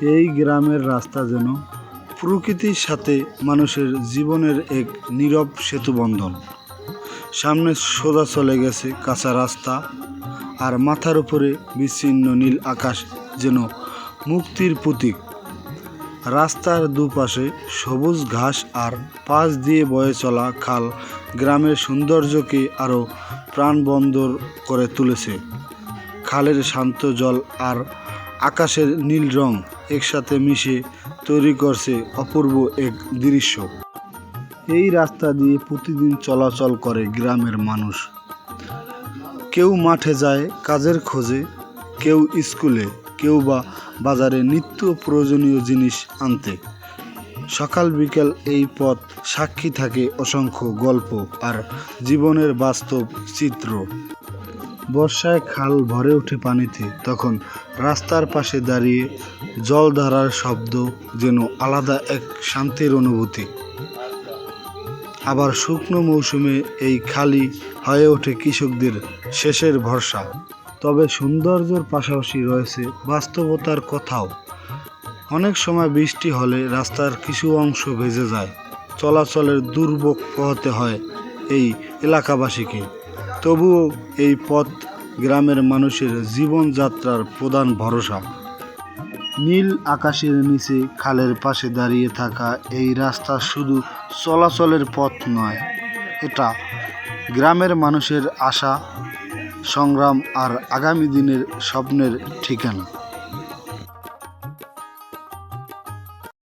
এই গ্রামের রাস্তা যেন প্রকৃতির সাথে মানুষের জীবনের এক নীরব সেতুবন্ধন। সামনে সোজা চলে গেছে কাঁচা রাস্তা আর মাথার উপরে বিচ্ছিন্ন নীল আকাশ যেন মুক্তির প্রতীক। রাস্তার দুপাশে সবুজ ঘাস আর পাশ দিয়ে বয়ে চলা খাল গ্রামের সৌন্দর্যকে আরও প্রাণবন্দর করে তুলেছে। খালের শান্ত জল আর আকাশের নীল রং একসাথে মিশে তৈরি করছে অপূর্ব এক দৃশ্য। এই রাস্তা দিয়ে প্রতিদিন চলাচল করে গ্রামের মানুষ। কেউ মাঠে যায় কাজের খোঁজে, কেউ স্কুলে, কেউ বা বাজারে নিত্য প্রয়োজনীয় জিনিস আনতে। সকাল বিকেল এই পথ সাক্ষী থাকে অসংখ্য গল্প আর জীবনের বাস্তব চিত্র। বর্ষায় খাল ভরে ওঠে পানিতে, তখন রাস্তার পাশে দাঁড়িয়ে জলধারার শব্দ যেন আলাদা এক শান্তির অনুভূতি। আবার শুকনো মৌসুমে এই খালি হয়ে ওঠে কৃষকদের শেষের ভরসা। তবে সৌন্দর্যের পাশাপাশি রয়েছে বাস্তবতার কথাও। অনেক সময় বৃষ্টি হলে রাস্তার কিছু অংশ ভেজে যায়। চলাচলের দুর্ভোগ পোহাতে হয় এই এলাকাবাসীকে। তবুও এই পথ গ্রামের মানুষের জীবনযাত্রার প্রধান ভরসা। নীল আকাশের নিচে খালের পাশে দাঁড়িয়ে থাকা এই রাস্তা শুধু চলাচলের পথ নয়, এটা গ্রামের মানুষের আশা, সংগ্রাম আর আগামী দিনের স্বপ্নের ঠিকানা।